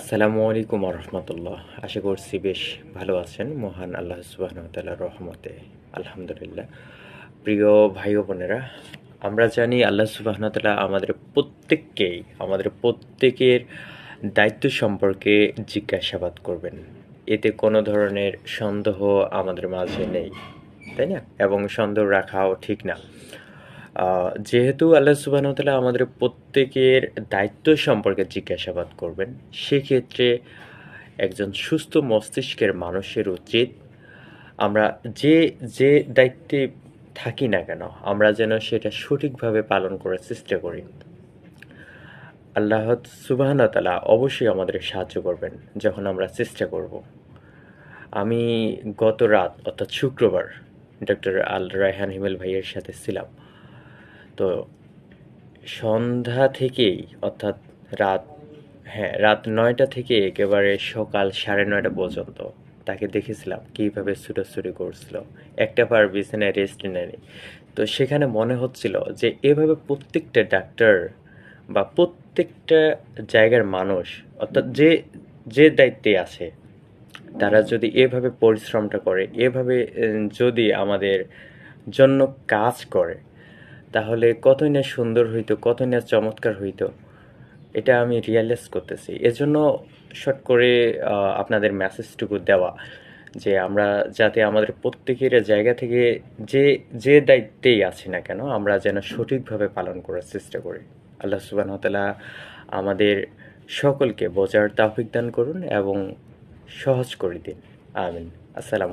আসসালামু আলাইকুম রহমতুল্লাহ আশা করছি বেশ ভালো আছেন। মহান আল্লাহ সুবাহতাল্লাহ রহমতে। আলহামদুলিল্লাহ। প্রিয় ভাই বোনেরা, আমরা জানি আল্লাহ সুবাহতাল্লাহ আমাদের প্রত্যেককেই, আমাদের প্রত্যেকের দায়িত্ব সম্পর্কে জিজ্ঞাসাবাদ করবেন। এতে কোনো ধরনের সন্দেহ আমাদের মাঝে নেই, তাই না? এবং সন্দেহ রাখাও ঠিক না। যেহেতু আল্লাহ সুবাহতাল্লাহ আমাদের প্রত্যেকের দায়িত্ব সম্পর্কে জিজ্ঞাসাবাদ করবেন, সেক্ষেত্রে একজন সুস্থ মস্তিষ্কের মানুষের উচিত আমরা যে যে দায়িত্বে থাকি না কেন, আমরা যেন সেটা সঠিকভাবে পালন করার চেষ্টা করি। আল্লাহ সুবাহতালা অবশ্যই আমাদের সাহায্য করবেন যখন আমরা চেষ্টা করব। আমি গত রাত, অর্থাৎ শুক্রবার ডক্টর আল রায়হান হিমেল ভাইয়ের সাথে ছিলাম। তো সন্ধ্যা থেকেই, অর্থাৎ রাত হ্যাঁ রাত নয়টা থেকে একেবারে সকাল সাড়ে নয়টা পর্যন্ত তাকে দেখেছিলাম, কীভাবে ছুটোছুটি করছিল। একটা পার বিছানায় রেস্ট নেয়নি। তো সেখানে মনে হচ্ছিল যে এভাবে প্রত্যেকটা ডাক্তার বা প্রত্যেকটা জায়গার মানুষ, অর্থাৎ যে যে দায়িত্বে আছে, তারা যদি এভাবে পরিশ্রমটা করে, এভাবে যদি আমাদের জন্য কাজ করে তাহলে কতই না সুন্দর হইতো, কতই না চমৎকার হইতো। এটা আমি রিয়ালাইজ করতেছি। এজন্য শর্ট করে আপনাদের মেসেজটুকু দেওয়া যে আমরা যাতে আমাদের প্রত্যেকের জায়গা থেকে যে যে দায়িত্বেই আছি না কেন, আমরা যেন সঠিকভাবে পালন করার চেষ্টা করি। আল্লাহ সুবাহ তাআলা আমাদের সকলকে বোঝার তাফিক দান করুন এবং সহজ করে দিন। আমিন। আসসালাম